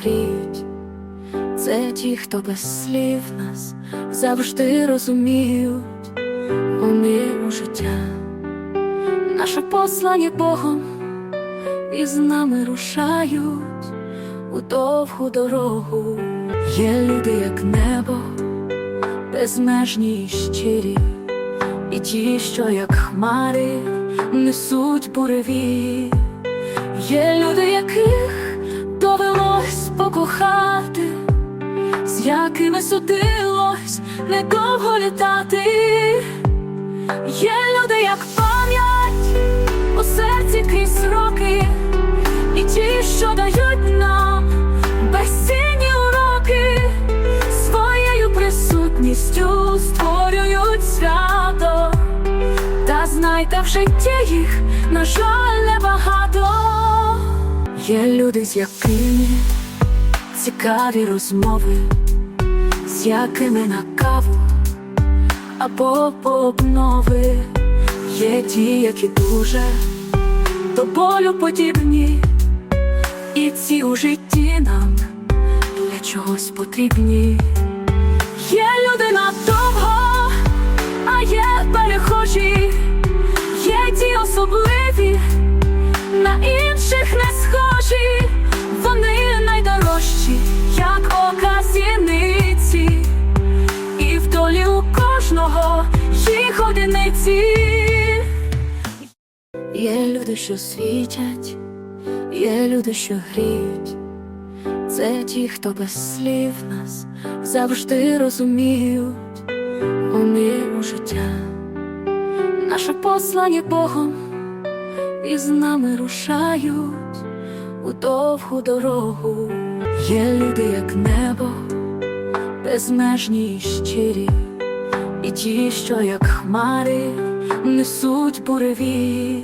гріють, це ті, хто без слів нас завжди розуміють, у життя, наше послання Богом, і з нами рушають у довгу дорогу. Є люди, як небо, безмежні й щирі, і ті, що як хмари несуть буреві. Є люди, яких якими судилось недовго літати. Є люди, як пам'ять у серці крізь роки, і ті, що дають нам безцінні уроки, своєю присутністю створюють свято. Та знайте в житті їх, на жаль, небагато. Є люди, з якими цікаві розмови, з якими на каву або обнови. Є ті, які дуже до болю подібні, і ці у житті нам для чогось потрібні. Є люди надовго, а є перехожі, одиниці. Є люди, що світять, є люди, що гріють. Це ті, хто без слів нас завжди розуміють, у життя, наше послання Богом, і з нами рушають у довгу дорогу. Є люди, як небо, безмежні й щирі, і ті, що як хмари несуть буреві.